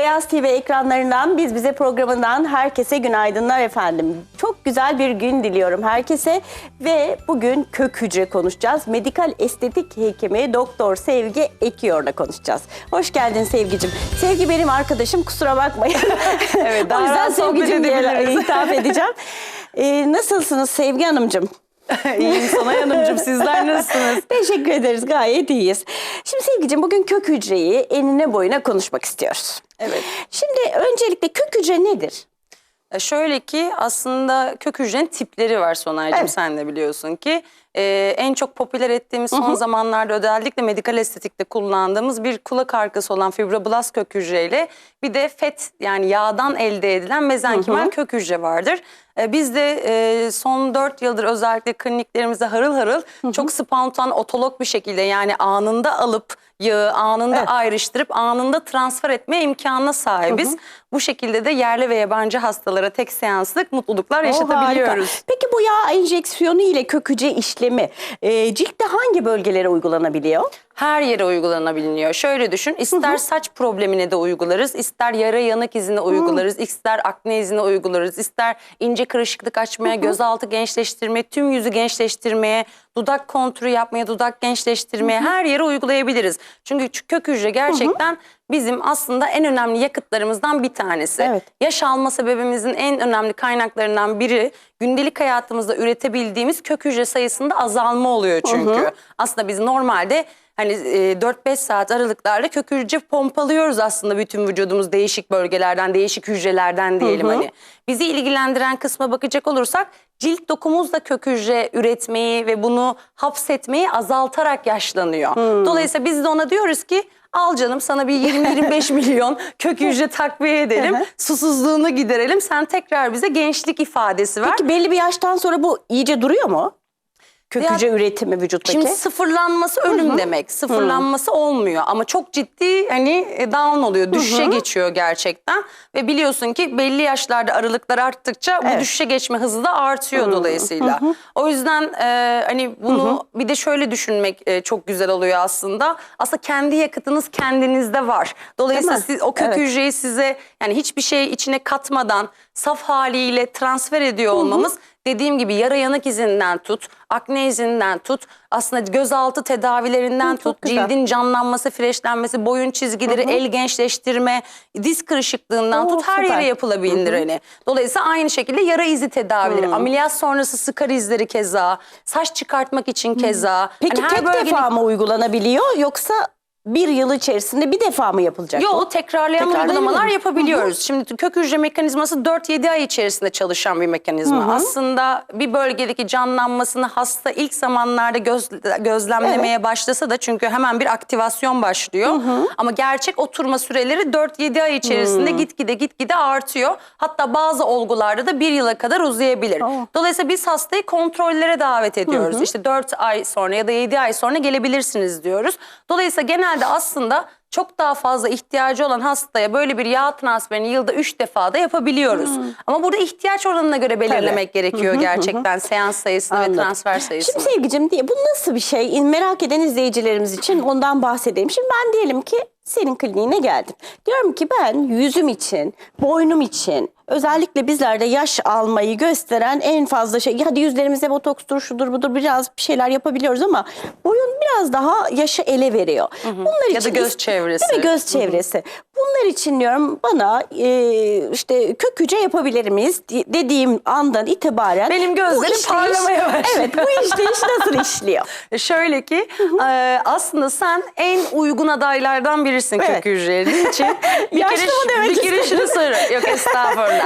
Beyaz TV ekranlarından Biz Bize programından herkese günaydınlar efendim. Çok güzel bir gün diliyorum herkese ve bugün kök hücre konuşacağız. Medikal estetik hekimi Doktor Sevgi Ekiyor'la konuşacağız. Hoş geldin Sevgicim. Sevgi benim arkadaşım kusura bakmayın. Evet, daha o yüzden Sevgicim diye hitap edeceğim. Ee, nasılsınız Sevgi Hanımcığım? İyiyim Sonay Hanımcığım. Sizler nasılsınız? Teşekkür ederiz gayet iyiyiz. Şimdi Sevgicim bugün kök hücreyi enine boyuna konuşmak istiyoruz. Evet. Şimdi öncelikle kök hücre nedir? E, Şöyle ki aslında kök hücrenin tipleri var Sonaycığım Evet. sen de biliyorsun ki. E, en çok popüler ettiğimiz son zamanlarda özellikle medikal estetikte kullandığımız bir kulak arkası olan fibroblast kök hücreyle bir de fet yani yağdan elde edilen mezenkimal kök hücre vardır. E, biz de e, son 4 yıldır özellikle kliniklerimizde harıl harıl çok spontan otolog bir şekilde yani anında alıp yağı anında Evet. ayrıştırıp anında transfer etme imkanına sahibiz. Bu şekilde de yerli ve yabancı hastalara tek seanslık mutluluklar yaşatabiliyoruz. harika. Peki bu yağ enjeksiyonu ile kök hücre işlemi e, ciltte hangi bölgelere uygulanabiliyor? Her yere uygulanabiliyor. Şöyle düşün, ister saç problemine de uygularız, ister yara yanık izine uygularız, ister akne izine uygularız, ister ince kırışıklık açmaya, gözaltı gençleştirmeye, tüm yüzü gençleştirmeye, dudak kontürü yapmaya, dudak gençleştirmeye her yere uygulayabiliriz. Çünkü kök hücre gerçekten bizim aslında en önemli yakıtlarımızdan bir tanesi. Evet. Yaş alma sebebimizin en önemli kaynaklarından biri gündelik hayatımızda üretebildiğimiz kök hücre sayısında azalma oluyor çünkü. Aslında biz normalde hani e, 4-5 saat aralıklarla kök hücre pompalıyoruz aslında bütün vücudumuz değişik bölgelerden, değişik hücrelerden diyelim hani. Bizi ilgilendiren kısma bakacak olursak cilt dokumuz da kök hücre üretmeyi ve bunu hapsetmeyi azaltarak yaşlanıyor. Dolayısıyla biz de ona diyoruz ki Al canım sana bir 20-25 milyon kök hücre takviye edelim. susuzluğunu giderelim. Sen tekrar bize gençlik ifadesi ver. Peki belli bir yaştan sonra bu iyice duruyor mu? Kök Ya- üretimi vücuttaki. Şimdi sıfırlanması ölüm demek. Sıfırlanması olmuyor ama çok ciddi hani e, down oluyor. Düşüşe geçiyor gerçekten. Ve biliyorsun ki belli yaşlarda aralıklar arttıkça bu Evet. düşüşe geçme hızı da artıyor dolayısıyla. O yüzden e, hani bunu bir de şöyle düşünmek e, çok güzel oluyor aslında. Aslında kendi yakıtınız kendinizde var. Dolayısıyla siz o kök Evet. hücreyi size yani hiçbir şey içine katmadan saf haliyle transfer ediyor olmamız dediğim gibi yara yanık izinden tut, akne izinden tut, aslında gözaltı tedavilerinden Hı, tut, güzel. cildin canlanması, freşlenmesi, boyun çizgileri, el gençleştirme, diz kırışıklığından Oo, tut her süper. yere yapılabilir hani. Dolayısıyla aynı şekilde yara izi tedavileri, ameliyat sonrası sıkar izleri keza, saç çıkartmak için keza. Peki Hani tek defa mı uygulanabiliyor yoksa bir yıl içerisinde bir defa mı yapılacak? bu? Yok tekrarlayan Tekrarlayabilir uygulamalar mi? yapabiliyoruz. Şimdi kök hücre mekanizması 4-7 ay içerisinde çalışan bir mekanizma. Aslında bir bölgedeki canlanmasını hasta ilk zamanlarda göz, gözlemlemeye başlasa da çünkü hemen bir aktivasyon başlıyor. Ama gerçek oturma süreleri 4-7 ay içerisinde gitgide gitgide artıyor. Hatta bazı olgularda da bir yıla kadar uzayabilir. Oh. Dolayısıyla biz hastayı kontrollere davet ediyoruz. İşte 4 ay sonra ya da 7 ay sonra gelebilirsiniz diyoruz. Dolayısıyla genelde aslında çok daha fazla ihtiyacı olan hastaya böyle bir yağ transferini yılda 3 defa da yapabiliyoruz. Ama burada ihtiyaç oranına göre belirlemek gerekiyor gerçekten seans sayısını ve Anladım. transfer sayısını. Şimdi sevgicim diye bu nasıl bir şey? Merak eden izleyicilerimiz için ondan bahsedeyim. Şimdi ben diyelim ki senin kliniğine geldim. Diyorum ki ben yüzüm için, boynum için özellikle bizlerde yaş almayı gösteren en fazla şey. Hadi yüzlerimizde botokstur, şudur budur biraz bir şeyler yapabiliyoruz ama boyun biraz daha yaşı ele veriyor. Bunlar Ya da göz çevresi. Değil mi? Göz çevresi. Bunlar için diyorum bana e, işte kök hücre yapabilir miyiz di- dediğim andan itibaren Benim gözlerim işleyiş- parlamaya başladı. Evet bu işleyiş nasıl işliyor? E Şöyle ki e, aslında sen en uygun adaylardan birisin Evet. kök hücreleri için. Bir Yaşlı kere, mı demek bir kere şunu soruyorum. Yok estağfurullah.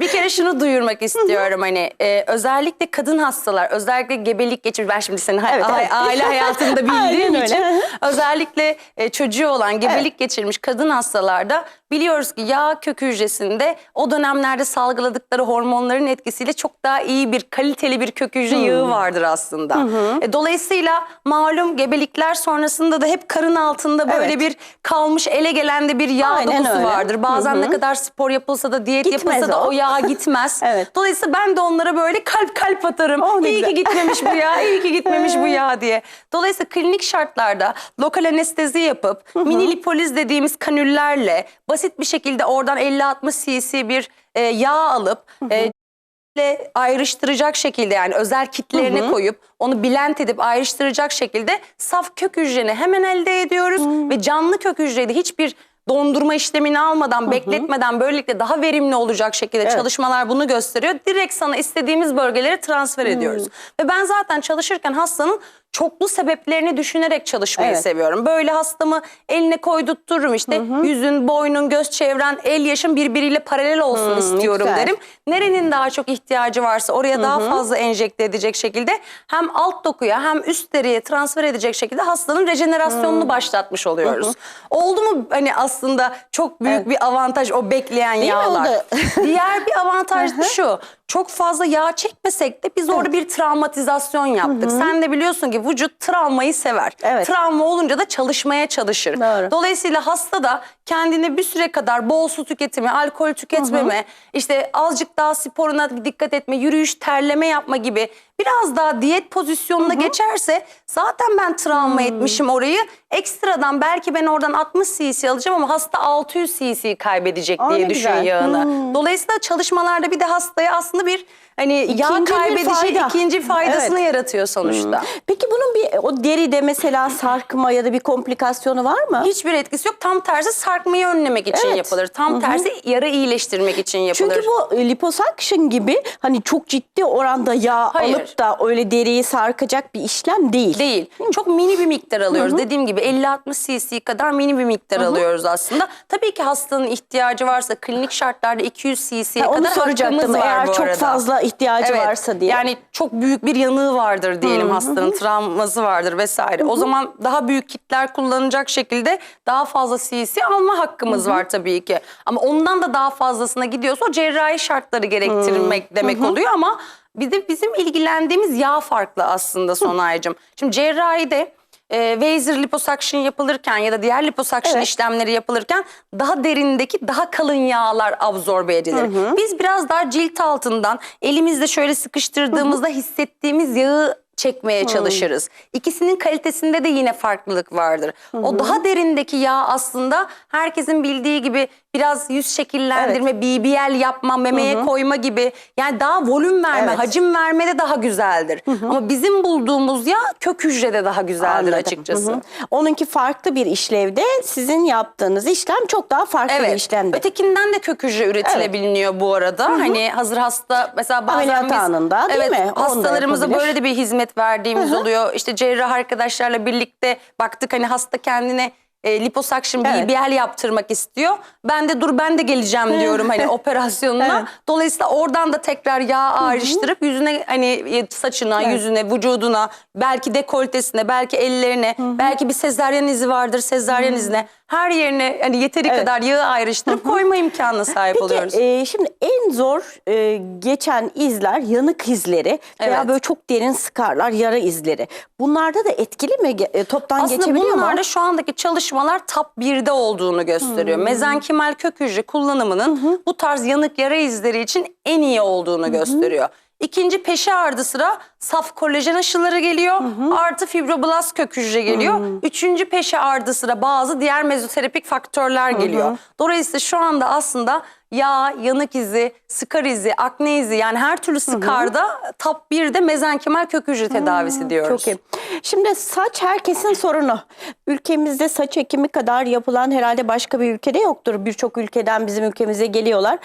Bir kere şunu duyurmak istiyorum hani e, özellikle kadın hastalar özellikle gebelik geçirmiş. Ben şimdi senin Evet, a- evet. aile hayatında bildiğim Aynen öyle. için özellikle e, çocuğu olan gebelik geçirmiş kadın hastalarda biliyoruz ki yağ kök hücresinde o dönemlerde salgıladıkları hormonların etkisiyle çok daha iyi bir kaliteli bir kök hücre yağı vardır aslında. E, dolayısıyla malum gebelikler sonrasında da hep karın altında böyle Evet. bir kalmış ele gelen de bir yağ Aynen dokusu öyle. vardır. Bazen ne kadar spor yapılsa da diyet Gitmez da o. o yağ gitmez. Evet. Dolayısıyla ben de onlara böyle kalp kalp atarım. Oh, iyi ki gitmemiş bu yağ, iyi ki gitmemiş bu yağ diye. Dolayısıyla klinik şartlarda lokal anestezi yapıp mini lipoliz dediğimiz kanüllerle basit bir şekilde oradan 50-60 cc bir e, yağ alıp e, ile ayrıştıracak şekilde yani özel kitlerine koyup onu blend edip ayrıştıracak şekilde saf kök hücreni hemen elde ediyoruz ve canlı kök hücreyi de hiçbir dondurma işlemini almadan, bekletmeden böylelikle daha verimli olacak şekilde çalışmalar bunu gösteriyor. Direkt sana istediğimiz bölgelere transfer ediyoruz. Ve ben zaten çalışırken hastanın çoklu sebeplerini düşünerek çalışmayı Evet. seviyorum. Böyle hastamı eline koydurttururum işte yüzün, boynun, göz çevren, el yaşın birbiriyle paralel olsun istiyorum güzel. derim. Nerenin daha çok ihtiyacı varsa oraya daha fazla enjekte edecek şekilde hem alt dokuya hem üst deriye transfer edecek şekilde hastanın rejenerasyonunu başlatmış oluyoruz. Oldu mu hani aslında çok büyük bir avantaj o bekleyen mi? yağlar. O da- Diğer bir avantaj da şu. Çok fazla yağ çekmesek de biz orada bir travmatizasyon yaptık. Sen de biliyorsun ki vücut travmayı sever. Evet. Travma olunca da çalışmaya çalışır. Doğru. Dolayısıyla hasta da kendini bir süre kadar bol su tüketimi, alkol tüketmeme, işte azıcık daha sporuna dikkat etme, yürüyüş, terleme yapma gibi biraz daha diyet pozisyonuna geçerse zaten ben travma etmişim orayı. Ekstradan belki ben oradan 60 cc alacağım ama hasta 600 cc kaybedecek Aa, diye düşün güzel. yağını. Dolayısıyla çalışmalarda bir de hastaya aslında bir hani yağ İkinci bir kaybedici fayda. ikinci faydasını Evet. yaratıyor sonuçta. Peki bunun bir o deride mesela sarkma ya da bir komplikasyonu var mı? Hiçbir etkisi yok. Tam tersi sarkmayı önlemek için Evet. yapılır. Tam tersi yara iyileştirmek için yapılır. Çünkü bu e, liposuction gibi hani çok ciddi oranda yağ Hayır. alıp da öyle deriyi sarkacak bir işlem değil. Değil. Çok mini bir miktar alıyoruz. Dediğim gibi 50-60 cc kadar mini bir miktar alıyoruz aslında. Tabii ki hastanın ihtiyacı varsa klinik şartlarda 200 cc'ye Ha, onu kadar soracaktım hakkımız var eğer bu çok arada. fazla ihtiyacı Evet. varsa diye. Yani çok büyük bir yanığı vardır diyelim hastanın travması vardır vesaire. O zaman daha büyük kitler kullanacak şekilde daha fazla CC alma hakkımız var tabii ki. Ama ondan da daha fazlasına gidiyorsa o cerrahi şartları gerektirmek demek oluyor ama bir de bizim ilgilendiğimiz yağ farklı aslında Sonaycığım. Şimdi cerrahide e, Weiser liposuction yapılırken ya da diğer liposuction Evet. işlemleri yapılırken daha derindeki daha kalın yağlar absorbe edilir. Biz biraz daha cilt altından elimizde şöyle sıkıştırdığımızda hissettiğimiz yağı çekmeye çalışırız. İkisinin kalitesinde de yine farklılık vardır. O daha derindeki yağ aslında herkesin bildiği gibi biraz yüz şekillendirme, BBL yapma, memeye koyma gibi yani daha volüm verme, Evet. hacim vermede daha güzeldir. Ama bizim bulduğumuz yağ kök hücrede daha güzeldir Anladım. açıkçası. Hı hı. Onunki farklı bir işlevde sizin yaptığınız işlem çok daha farklı bir Evet. işlemde. Ötekinden de kök hücre üretilebiliyor bu arada. Hani hazır hasta mesela bazen Ameliyat biz anında değil evet, mi? Hastalarımıza böyle de bir hizmet verdiğimiz oluyor. İşte cerrah arkadaşlarla birlikte baktık hani hasta kendine e, liposuction Evet. BBL yaptırmak istiyor. Ben de dur ben de geleceğim diyorum hani operasyonuna. Evet. Dolayısıyla oradan da tekrar yağ ayrıştırıp yüzüne hani e, saçına, Evet. yüzüne, vücuduna, belki dekoltesine, belki ellerine, belki bir sezaryen izi vardır, sezaryen izine her yerine hani yeteri Evet. kadar yağı ayrıştırıp koyma imkanına sahip oluyoruz. Peki e, şimdi en zor e, geçen izler yanık izleri veya Evet. böyle çok derin sıkarlar yara izleri. Bunlarda da etkili mi e, toptan Aslında geçebiliyor mu? bunlarda şu andaki çalışmalar top 1'de olduğunu gösteriyor. Mezenkimal kök hücre kullanımının bu tarz yanık yara izleri için en iyi olduğunu gösteriyor. İkinci peşi ardı sıra saf kolajen aşıları geliyor. Artı fibroblast kök hücre geliyor. Üçüncü peşi ardı sıra bazı diğer mezoterapik faktörler geliyor. Dolayısıyla şu anda aslında yağ, yanık izi, skar izi, akne izi yani her türlü skarda top 1'de mezenkimal kök hücre tedavisi diyoruz. Çok iyi. Şimdi saç herkesin sorunu. Ülkemizde saç ekimi kadar yapılan herhalde başka bir ülkede yoktur. Birçok ülkeden bizim ülkemize geliyorlar.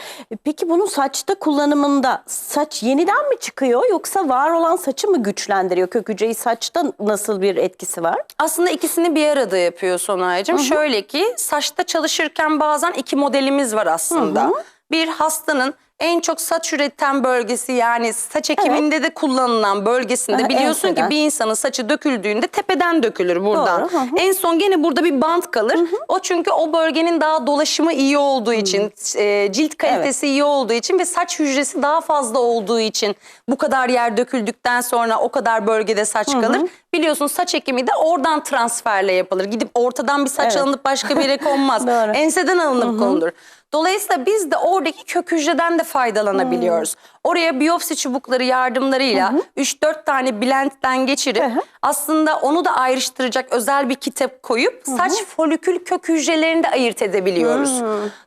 Peki bunun saçta kullanımında saç yeniden mi çıkıyor yoksa var olan saçı mı güçlendiriyor? Kök hücreyi saçta nasıl bir etkisi var? Aslında ikisini bir arada yapıyor Sonaycığım. Şöyle ki saçta çalışırken bazen iki modelimiz var aslında. Bir hastanın en çok saç üreten bölgesi yani saç ekiminde de kullanılan bölgesinde Aha, biliyorsun enseden. ki bir insanın saçı döküldüğünde tepeden dökülür buradan. Doğru, hı hı. En son gene burada bir bant kalır. O çünkü o bölgenin daha dolaşımı iyi olduğu için, e, cilt kalitesi iyi olduğu için ve saç hücresi daha fazla olduğu için bu kadar yer döküldükten sonra o kadar bölgede saç kalır. Biliyorsun saç ekimi de oradan transferle yapılır. Gidip ortadan bir saç Evet. alınıp başka bir yere konmaz. Doğru. Enseden alınıp konulur. Dolayısıyla biz de oradaki kök hücreden de faydalanabiliyoruz. Oraya biyopsi çubukları yardımlarıyla 3-4 tane blendten geçirip Hı hı. aslında onu da ayrıştıracak özel bir kitap koyup saç folikül kök hücrelerini de ayırt edebiliyoruz.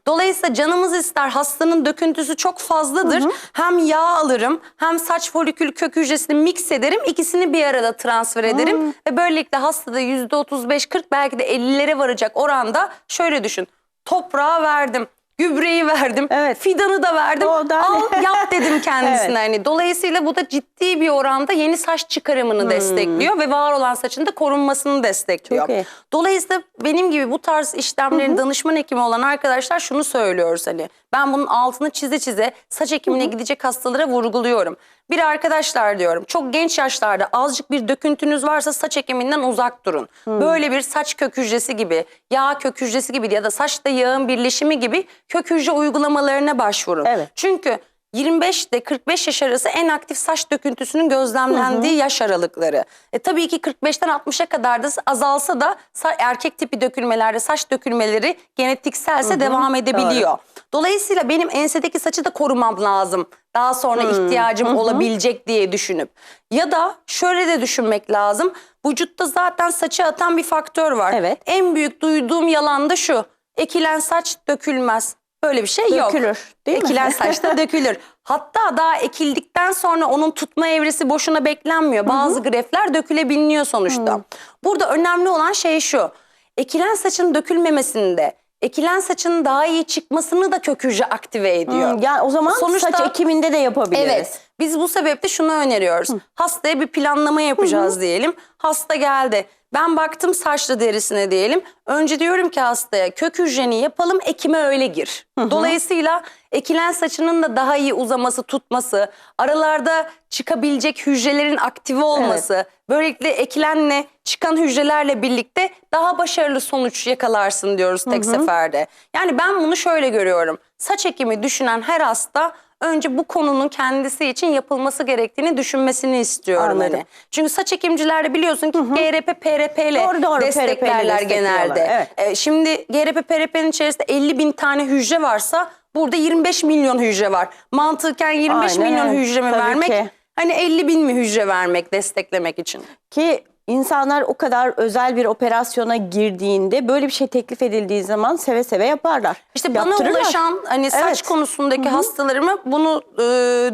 Dolayısıyla canımız ister hastanın döküntüsü çok fazladır. Hem yağ alırım hem saç folikül kök hücresini mix ederim. ikisini bir arada transfer ederim. Ve böylelikle hastada %35-40 belki de 50'lere varacak oranda şöyle düşün. Toprağa verdim. Gübreyi verdim. Evet. Fidanı da verdim. O da- Al yap dedim kendisine. Evet. Hani dolayısıyla bu da ciddi bir oranda yeni saç çıkarımını Hmm. destekliyor ve var olan saçın da korunmasını destekliyor. Çok iyi. Dolayısıyla benim gibi bu tarz işlemlerin danışman hekimi olan arkadaşlar şunu söylüyoruz hani ben bunun altını çize çize saç ekimine gidecek hastalara vurguluyorum. Bir arkadaşlar diyorum çok genç yaşlarda azıcık bir döküntünüz varsa saç ekiminden uzak durun. Böyle bir saç kök hücresi gibi, yağ kök hücresi gibi ya da saçta yağın birleşimi gibi kök hücre uygulamalarına başvurun. Evet. Çünkü 25 ile 45 yaş arası en aktif saç döküntüsünün gözlemlendiği yaş aralıkları. E, tabii ki 45'ten 60'a kadar da azalsa da erkek tipi dökülmelerde saç dökülmeleri genetikselse devam edebiliyor. Dolayısıyla benim ensedeki saçı da korumam lazım. Daha sonra ihtiyacım olabilecek diye düşünüp. Ya da şöyle de düşünmek lazım. Vücutta zaten saçı atan bir faktör var. Evet. En büyük duyduğum yalan da şu. Ekilen saç dökülmez. Böyle bir şey yok. Dökülür, değil mi? Ekilen saçta dökülür. Hatta daha ekildikten sonra onun tutma evresi boşuna beklenmiyor. Bazı grefler dökülebiliyor sonuçta. Burada önemli olan şey şu. Ekilen saçın dökülmemesinde ekilen saçın daha iyi çıkmasını da kök hücre aktive ediyor. Hmm, Yani o zaman Sonuçta- saç ekiminde de yapabiliriz. Evet. Biz bu sebeple şunu öneriyoruz. Hastaya bir planlama yapacağız diyelim. Hasta geldi. Ben baktım saçlı derisine diyelim. Önce diyorum ki hastaya kök hücreni yapalım ekime öyle gir. Dolayısıyla ekilen saçının da daha iyi uzaması, tutması, aralarda çıkabilecek hücrelerin aktive olması, böylelikle ekilenle çıkan hücrelerle birlikte daha başarılı sonuç yakalarsın diyoruz tek seferde. Yani ben bunu şöyle görüyorum. Saç ekimi düşünen her hasta önce bu konunun kendisi için yapılması gerektiğini düşünmesini istiyorum Anladım. hani. Çünkü saç ekimcilerde biliyorsun ki GRP, PRP ile Doğru, doğru. desteklerler PRP genelde. evet. E, şimdi GRP, PRP'nin içerisinde 50 bin tane hücre varsa burada 25 milyon hücre var. Mantıken 25 Aynen milyon hücre mi vermek? ki. Hani 50 bin mi hücre vermek desteklemek için? Ki insanlar o kadar özel bir operasyona girdiğinde böyle bir şey teklif edildiği zaman seve seve yaparlar. İşte bana ulaşan hani saç Evet. konusundaki hastalarıma bunu e,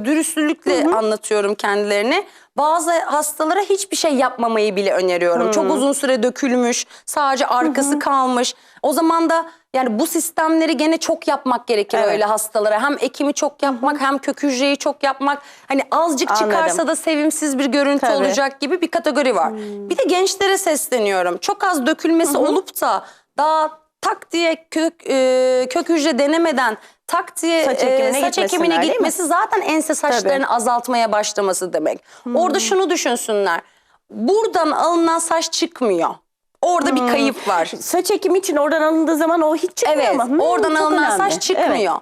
dürüstlükle anlatıyorum kendilerine. Bazı hastalara hiçbir şey yapmamayı bile öneriyorum. Çok uzun süre dökülmüş, sadece arkası kalmış. O zaman da yani bu sistemleri gene çok yapmak gerekir Evet. öyle hastalara. Hem ekimi çok yapmak hem kök hücreyi çok yapmak. Hani azıcık çıkarsa Anladım. da sevimsiz bir görüntü Tabii. olacak gibi bir kategori var. Bir de gençlere sesleniyorum. Çok az dökülmesi olup da daha tak diye kök, e, kök hücre denemeden tak diye Saç e, ekimine saç ekimine gitmesinler, değil mi? gitmesi zaten ense saçlarını azaltmaya başlaması demek. Orada şunu düşünsünler. Buradan alınan saç çıkmıyor. Orada bir kayıp var. Saç ekimi için oradan alındığı zaman o hiç çıkmıyor Evet, ama. Hmm, oradan çok alınan önemli. saç çıkmıyor.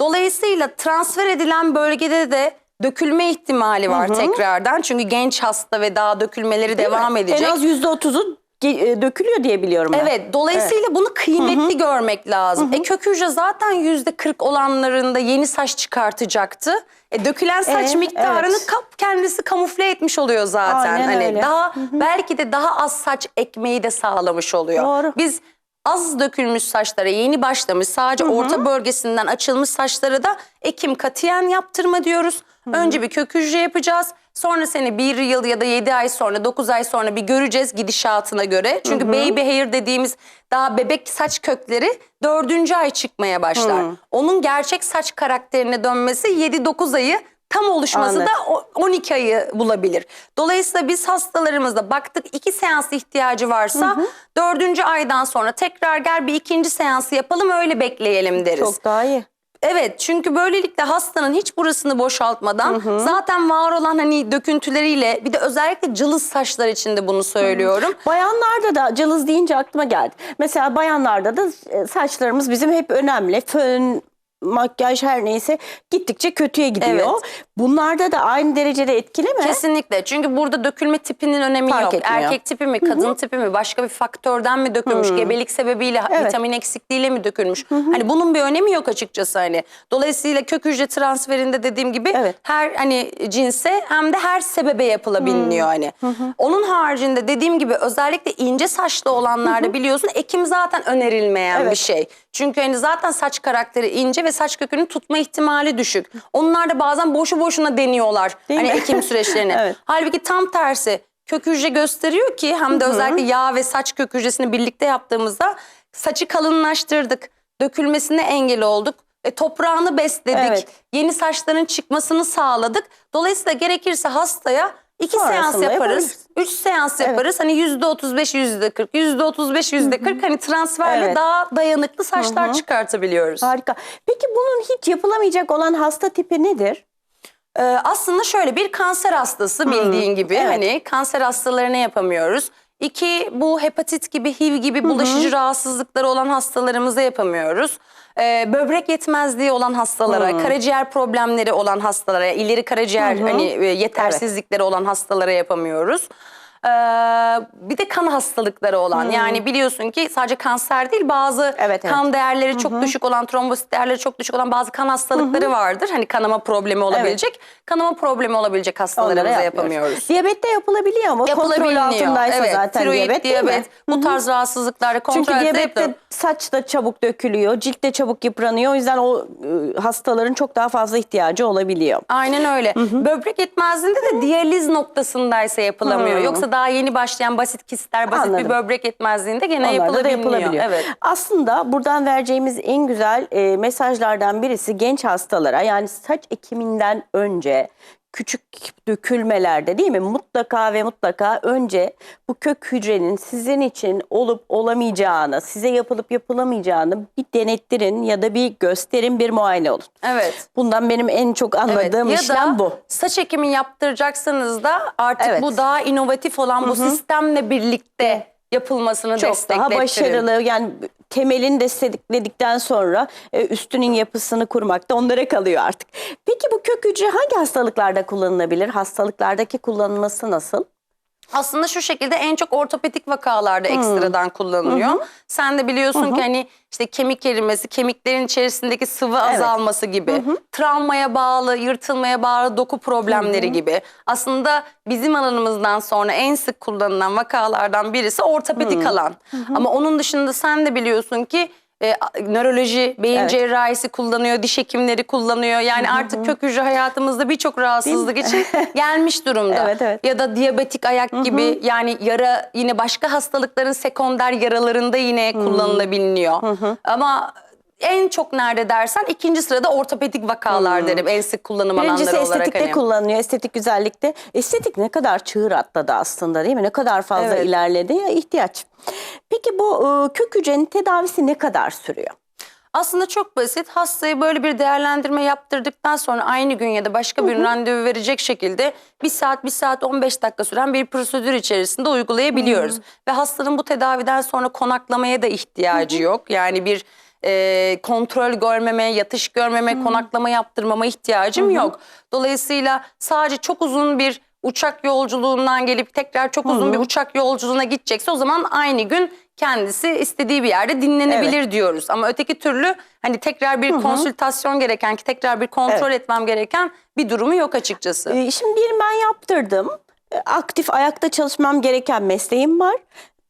Dolayısıyla transfer edilen bölgede de dökülme ihtimali var tekrardan. Çünkü genç hasta ve daha dökülmeleri devam Evet. edecek. En az %30'u ge- e, dökülüyor diye biliyorum ben. Evet, dolayısıyla bunu kıymetli görmek lazım. E kök hücre zaten yüzde 40 olanlarında yeni saç çıkartacaktı. E dökülen saç E, miktarını evet. kap kendisi kamufle etmiş oluyor zaten. Aynen hani öyle. daha belki de daha az saç ekmeği de sağlamış oluyor. Doğru. Biz az dökülmüş saçlara yeni başlamış sadece orta bölgesinden açılmış saçlara da ekim katiyen yaptırma diyoruz. Önce bir kök hücre yapacağız. Sonra seni bir yıl ya da 7 ay sonra 9 ay sonra bir göreceğiz gidişatına göre. Çünkü baby hair dediğimiz daha bebek saç kökleri 4. ay çıkmaya başlar. Onun gerçek saç karakterine dönmesi 7-9 ayı tam oluşması Anladım. da o- 12 ayı bulabilir. Dolayısıyla biz hastalarımızda baktık iki seans ihtiyacı varsa dördüncü aydan sonra tekrar gel bir ikinci seansı yapalım öyle bekleyelim deriz. Çok daha iyi. Evet çünkü böylelikle hastanın hiç burasını boşaltmadan zaten var olan hani döküntüleriyle bir de özellikle cılız saçlar için de bunu söylüyorum. Bayanlarda da cılız deyince aklıma geldi. Mesela bayanlarda da e, saçlarımız bizim hep önemli. Fön makyaj her neyse gittikçe kötüye gidiyor. Evet. Bunlarda da aynı derecede etkili mi? Kesinlikle. Çünkü burada dökülme tipinin önemi Fark yok. etmiyor. Erkek tipi mi, kadın tipi mi, başka bir faktörden mi dökülmüş, gebelik sebebiyle, Evet. vitamin eksikliğiyle mi dökülmüş? Hani bunun bir önemi yok açıkçası hani. Dolayısıyla kök hücre transferinde dediğim gibi Evet. her hani cinse hem de her sebebe yapılabiliyor hani. Onun haricinde dediğim gibi özellikle ince saçlı olanlarda biliyorsun ekim zaten önerilmeyen Evet. bir şey. Çünkü hani zaten saç karakteri ince ve saç kökünün tutma ihtimali düşük. Onlar da bazen boşu boşuna deniyorlar Değil hani mi? ekim süreçlerini. Evet. Halbuki tam tersi kök hücre gösteriyor ki hem de özellikle yağ ve saç kök hücresini birlikte yaptığımızda saçı kalınlaştırdık. Dökülmesine engel olduk. E, toprağını besledik. Evet. Yeni saçların çıkmasını sağladık. Dolayısıyla gerekirse hastaya iki seans Sonrasında yaparız. yaparız. Üç seans yaparız. Hani yüzde otuz beş, yüzde kırk, yüzde otuz beş, yüzde kırk hani transferle Evet. daha dayanıklı saçlar çıkartabiliyoruz. Harika. Peki bunun hiç yapılamayacak olan hasta tipi nedir? Ee, aslında şöyle bir kanser hastası bildiğin gibi evet. hani kanser hastalarına yapamıyoruz. İki bu hepatit gibi HIV gibi bulaşıcı rahatsızlıkları olan hastalarımıza yapamıyoruz. Ee, böbrek yetmezliği olan hastalara, karaciğer problemleri olan hastalara, ileri karaciğer hani e, yetersizlikleri olan hastalara yapamıyoruz. Ee, bir de kan hastalıkları olan yani biliyorsun ki sadece kanser değil bazı Evet, evet. kan değerleri çok düşük olan trombosit değerleri çok düşük olan bazı kan hastalıkları vardır. Hani kanama problemi olabilecek. Kanama problemi olabilecek hastalarımıza yapamıyoruz. Diyabette yapılabiliyor mu? Kontrol altındaysa evet, zaten tiroid, diyabet, değil mi? diyabet, bu tarz rahatsızlıkları kontrol Çünkü diyabette yapılır. saç da çabuk dökülüyor, cilt de çabuk yıpranıyor. O yüzden o e, hastaların çok daha fazla ihtiyacı olabiliyor. Aynen öyle. Böbrek yetmezliğinde de diyaliz noktasındaysa yapılamıyor. Yoksa daha yeni başlayan basit kistler, basit Anladım. bir böbrek yetmezliğinde gene Onlarda da yapılabiliyor. yapılabiliyor. Evet. Aslında buradan vereceğimiz en güzel e, mesajlardan birisi genç hastalara yani saç ekiminden önce küçük dökülmelerde değil mi? Mutlaka ve mutlaka önce bu kök hücrenin sizin için olup olamayacağını, size yapılıp yapılamayacağını bir denettirin ya da bir gösterin, bir muayene olun. Evet. Bundan benim en çok anladığım Ya işlem da bu. saç ekimi yaptıracaksanız da artık Evet. bu daha inovatif olan bu sistemle birlikte yapılmasını Çok daha başarılı yani temelini destekledikten sonra e, üstünün yapısını kurmak da onlara kalıyor artık. Peki bu kök hücre hangi hastalıklarda kullanılabilir? Hastalıklardaki kullanılması nasıl? Aslında şu şekilde en çok ortopedik vakalarda ekstradan kullanılıyor. Sen de biliyorsun ki hani işte kemik erimesi, kemiklerin içerisindeki sıvı azalması gibi, travmaya bağlı, yırtılmaya bağlı doku problemleri gibi. Aslında bizim alanımızdan sonra en sık kullanılan vakalardan birisi ortopedik alan. Ama onun dışında sen de biliyorsun ki e, nöroloji, beyin Evet. cerrahisi kullanıyor, diş hekimleri kullanıyor. Yani artık kök hücre hayatımızda birçok rahatsızlık için gelmiş durumda. Evet, evet. Ya da diyabetik ayak gibi yani yara yine başka hastalıkların sekonder yaralarında yine kullanılabiliyor. Ama en çok nerede dersen ikinci sırada ortopedik vakalar derim en sık kullanım Birincisi alanları olarak. estetikte hani. kullanılıyor, estetik güzellikte. Estetik ne kadar çığır atladı aslında değil mi? Ne kadar fazla Evet. ilerledi ya ihtiyaç. Peki bu e, kök hücrenin tedavisi ne kadar sürüyor? Aslında çok basit. Hastaya böyle bir değerlendirme yaptırdıktan sonra aynı gün ya da başka bir randevu verecek şekilde bir saat, bir saat 15 dakika süren bir prosedür içerisinde uygulayabiliyoruz. Ve hastanın bu tedaviden sonra konaklamaya da ihtiyacı yok. Yani bir e, kontrol görmeme, yatış görmeme, konaklama yaptırmama ihtiyacım yok. Dolayısıyla sadece çok uzun bir uçak yolculuğundan gelip tekrar çok uzun bir uçak yolculuğuna gidecekse o zaman aynı gün kendisi istediği bir yerde dinlenebilir diyoruz. Ama öteki türlü hani tekrar bir konsültasyon gereken ki tekrar bir kontrol etmem gereken bir durumu yok açıkçası. Ee, Şimdi diyelim ben yaptırdım. Aktif ayakta çalışmam gereken mesleğim var.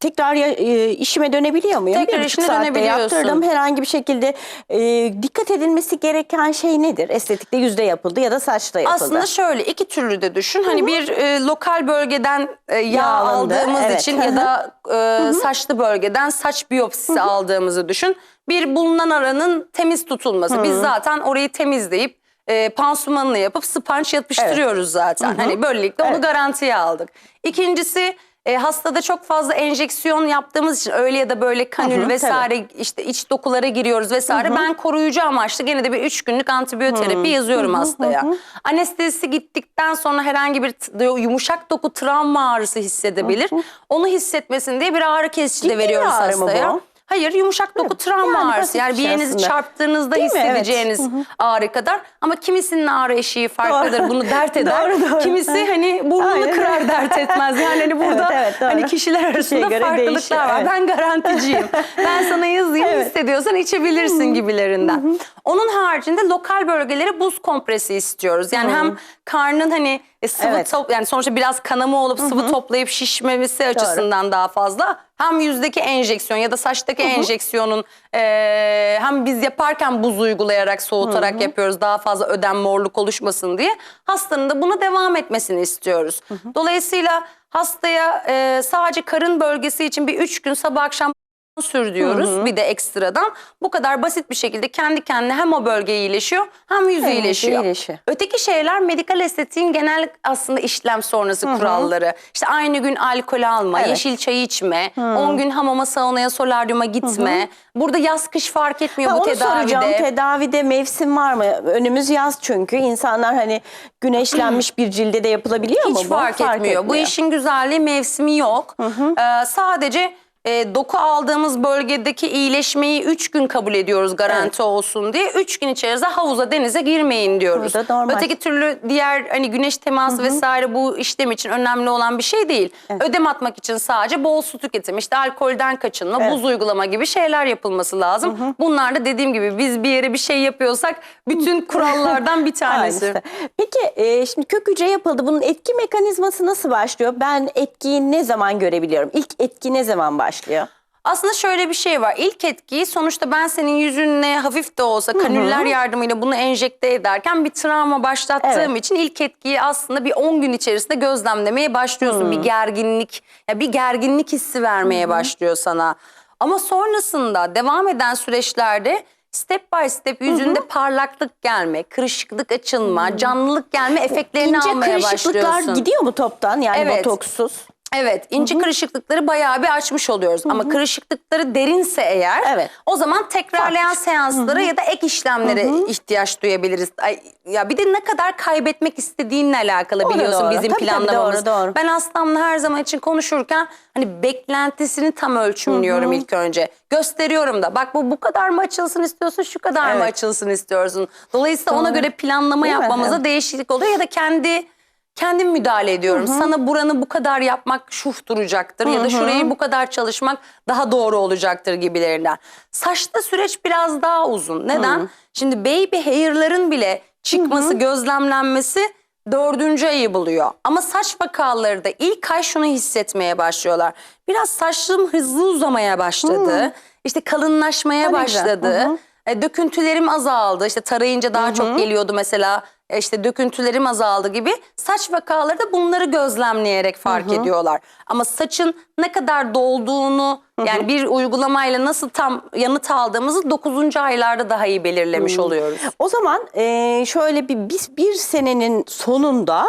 Tekrar ya- e, işime dönebiliyor muyum? Tekrar Bir işine saatte dönebiliyorsun. yaptırdım. Herhangi bir şekilde e, dikkat edilmesi gereken şey nedir? Estetikte yüzde yapıldı ya da saçta yapıldı. Aslında şöyle iki türlü de düşün. Hani bir e, lokal bölgeden e, yağ Yağlandı, aldığımız evet. için ya da e, saçlı bölgeden saç biyopsisi aldığımızı düşün. Bir bulunan aranın temiz tutulması. Biz zaten orayı temizleyip e, pansumanını yapıp spanç yapıştırıyoruz zaten. Hani böylelikle onu garantiye aldık. İkincisi e, hastada çok fazla enjeksiyon yaptığımız için öyle ya da böyle kanül Hı hı, vesaire işte iç dokulara giriyoruz vesaire. Ben koruyucu amaçlı gene de bir üç günlük antibiyoterapi yazıyorum hastaya. Anestezisi gittikten sonra herhangi bir t- yumuşak doku travma ağrısı hissedebilir. Onu hissetmesin diye bir ağrı kesici de Ciddi bir veriyoruz ağrı mı hastaya. bu? Hayır yumuşak doku travma Yani ağrısı. Yani bir bir şey yerinizi aslında. çarptığınızda Değil mi? Evet. hissedeceğiniz ağrı kadar. Ama kimisinin ağrı eşiği farklıdır. Doğru. Bunu dert eder. Doğru, doğru. Kimisi hani burnunu Aynen. kırar dert etmez. Yani hani burada Evet, evet, doğru. hani kişiler arasında göre farklılıklar var. evet. Ben garanticiyim. ben sana yazayım Evet. hissediyorsan içebilirsin gibilerinden. Onun haricinde lokal bölgelere buz kompresi istiyoruz. Yani hem karnın hani e, sıvı Evet. top yani sonuçta biraz kanama olup sıvı toplayıp şişmemesi açısından daha fazla. Hem yüzdeki enjeksiyon ya da saçtaki enjeksiyonun e, hem biz yaparken buz uygulayarak soğutarak yapıyoruz daha fazla ödem morluk oluşmasın diye. Hastanın da buna devam etmesini istiyoruz. Dolayısıyla hastaya e, sadece karın bölgesi için bir üç gün sabah akşam sür diyoruz bir de ekstradan. Bu kadar basit bir şekilde kendi kendine hem o bölge iyileşiyor hem yüzü yüzü iyileşiyor. iyileşiyor. Öteki şeyler medikal estetiğin genel aslında işlem sonrası kuralları. İşte aynı gün alkol alma, Evet. yeşil çay içme, 10 gün hamama, saunaya, solaryuma gitme. Burada yaz kış fark etmiyor Ha, bu onu soracağım. tedavide. Tedavide mevsim var mı? Önümüz yaz çünkü. İnsanlar hani güneşlenmiş bir cilde de yapılabiliyor mu? Hiç bu? fark, etmiyor. Bu işin güzelliği mevsimi yok. Ee, sadece e, doku aldığımız bölgedeki iyileşmeyi 3 gün kabul ediyoruz garanti olsun diye. 3 gün içerisinde havuza denize girmeyin diyoruz. Bu da normal. Öteki türlü diğer hani güneş teması vesaire bu işlem için önemli olan bir şey değil. Ödem atmak için sadece bol su tüketimi, işte alkolden kaçınma, Evet. buz uygulama gibi şeyler yapılması lazım. Bunlar da dediğim gibi biz bir yere bir şey yapıyorsak bütün kurallardan bir tanesi. Peki e, şimdi kök hücre yapıldı. Bunun etki mekanizması nasıl başlıyor? Ben etkiyi ne zaman görebiliyorum? İlk etki ne zaman başlıyor? Aslında şöyle bir şey var. İlk etkiyi sonuçta ben senin yüzünle hafif de olsa kanüller yardımıyla bunu enjekte ederken bir travma başlattığım Evet. için ilk etkiyi aslında bir 10 gün içerisinde gözlemlemeye başlıyorsun. Bir gerginlik, ya bir gerginlik hissi vermeye başlıyor sana. Ama sonrasında devam eden süreçlerde step by step yüzünde parlaklık gelme, kırışıklık açılma, canlılık gelme efektlerini İnce almaya kırışıklıklar başlıyorsun. gidiyor mu toptan? Yani Evet. botoksuz. Evet, ince kırışıklıkları bayağı bir açmış oluyoruz. Ama kırışıklıkları derinse eğer Evet. o zaman tekrarlayan seanslara ya da ek işlemlere ihtiyaç duyabiliriz. Ay, ya bir de ne kadar kaybetmek istediğinle alakalı Doğru, biliyorsun doğru. bizim Tabii, tabii, planlamamız. doğru, doğru. Ben hastamla her zaman için konuşurken hani beklentisini tam ölçümlüyorum ilk önce. Gösteriyorum da bak bu bu kadar mı açılsın istiyorsun, şu kadar mı Evet. açılsın istiyorsun. Dolayısıyla ona Doğru. göre planlama Değil mi? yapmamızda Evet. değişiklik oluyor ya da kendi kendim müdahale ediyorum. Sana buranı bu kadar yapmak şuf duracaktır ya da şurayı bu kadar çalışmak daha doğru olacaktır gibilerinden. Saçta süreç biraz daha uzun. Neden? Şimdi baby hair'ların bile çıkması, gözlemlenmesi dördüncü ayı buluyor. Ama saç vakaları da ilk ay şunu hissetmeye başlıyorlar. Biraz saçım hızlı uzamaya başladı. İşte kalınlaşmaya güzel. başladı. Hı hı. E, döküntülerim azaldı. İşte tarayınca daha çok geliyordu mesela. İşte döküntülerim azaldı gibi. Saç vakaları da bunları gözlemleyerek fark ediyorlar. Ama saçın ne kadar dolduğunu yani bir uygulamayla nasıl tam yanıt aldığımızı 9. aylarda daha iyi belirlemiş oluyoruz. O zaman e, şöyle bir biz bir senenin sonunda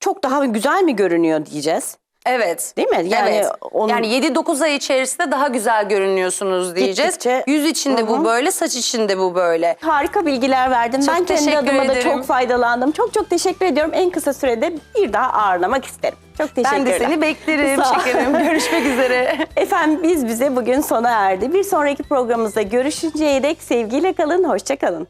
çok daha güzel mi görünüyor diyeceğiz. Evet. Değil mi? Yani evet. onun- Yani 7-9 ay içerisinde daha güzel görünüyorsunuz diyeceğiz. Gittikçe- Yüz içinde bu böyle, saç içinde bu böyle. Harika bilgiler verdin. Çok ben kendi adıma da ederim. çok faydalandım. Çok çok teşekkür ediyorum. En kısa sürede bir daha ağırlamak isterim. Çok teşekkürler. Ben de seni beklerim şekerim. Görüşmek üzere. Efendim biz bize bugün sona erdi. Bir sonraki programımızda görüşünceye dek sevgiyle kalın, hoşça kalın.